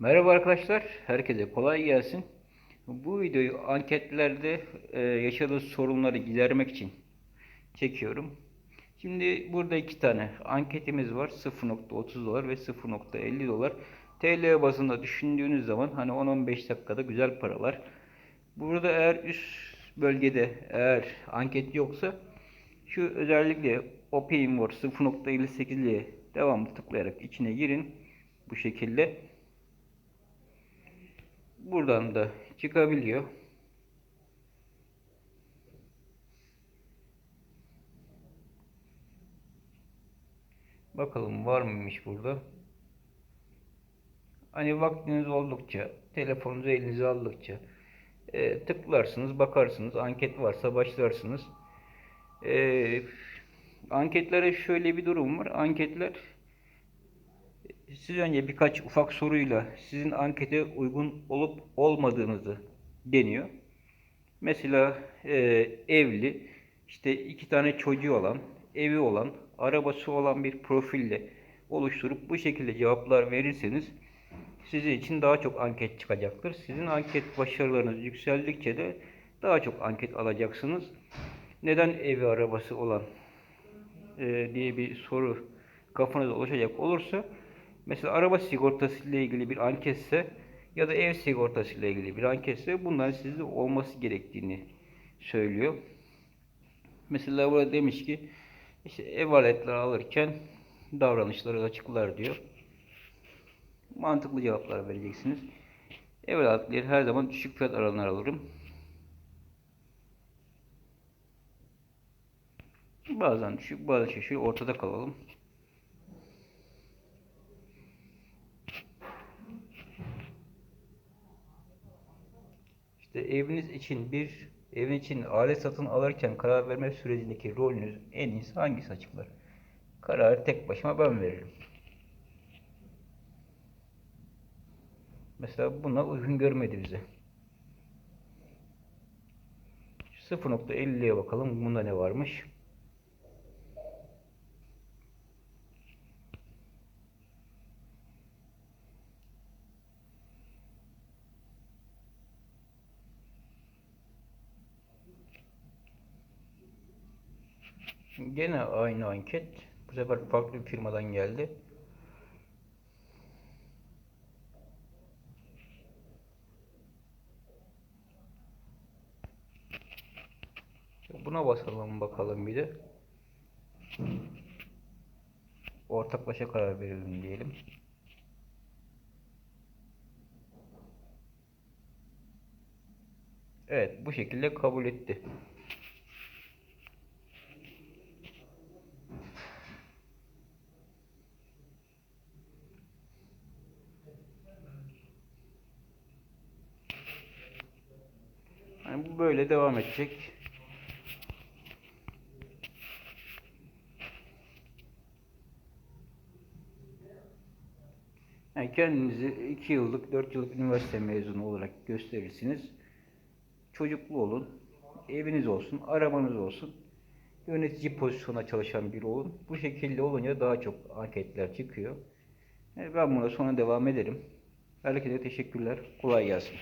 Merhaba arkadaşlar, herkese kolay gelsin. Bu videoyu anketlerde e, yaşadığı sorunları gidermek için çekiyorum. Şimdi burada iki tane anketimiz var. 0.30 dolar ve 0.50 dolar. TL bazında düşündüğünüz zaman hani 10-15 dakikada güzel paralar. Burada eğer üst bölgede eğer anket yoksa şu özellikle OPIM var 0.58'liye devamlı tıklayarak içine girin. Bu şekilde. Buradan da çıkabiliyor. Bakalım var mıymış burada. Hani vaktiniz oldukça, telefonunuzu elinize aldıkça e, tıklarsınız, bakarsınız. Anket varsa başlarsınız. E, anketlere şöyle bir durum var. Anketler siz önce birkaç ufak soruyla sizin ankete uygun olup olmadığınızı deniyor. Mesela e, evli, işte iki tane çocuğu olan, evi olan, arabası olan bir profille oluşturup bu şekilde cevaplar verirseniz sizin için daha çok anket çıkacaktır. Sizin anket başarılarınız yükseldikçe de daha çok anket alacaksınız. Neden evi arabası olan e, diye bir soru kafanızda oluşacak olursa mesela araba sigortası ile ilgili bir anketse ya da ev sigortası ile ilgili bir anketse bunların sizde olması gerektiğini söylüyor. Mesela burada demiş ki işte ev aletleri alırken davranışları açıklar diyor. Mantıklı cevaplar vereceksiniz. Ev aletleri her zaman düşük fiyat alanlar alırım. Bazen düşük, bazen şaşıyor. Ortada kalalım. İşte eviniz için bir evin için alet satın alırken karar verme sürecindeki rolünüz en iyisi hangisi açıklar? Kararı tek başıma ben veririm. Mesela buna uygun görmedi bize. 0.50'ye bakalım. Bunda ne varmış? Gene aynı anket. Bu sefer farklı bir firmadan geldi. Buna basalım bakalım bir de. Ortaklaşa karar verelim diyelim. Evet bu şekilde kabul etti. Yani böyle devam edecek. Yani kendinizi 2 yıllık, 4 yıllık üniversite mezunu olarak gösterirsiniz. Çocuklu olun, eviniz olsun, arabanız olsun. Yönetici pozisyona çalışan biri olun. Bu şekilde olunca daha çok anketler çıkıyor. Yani ben buna sonra devam ederim. Herkese teşekkürler. Kolay gelsin.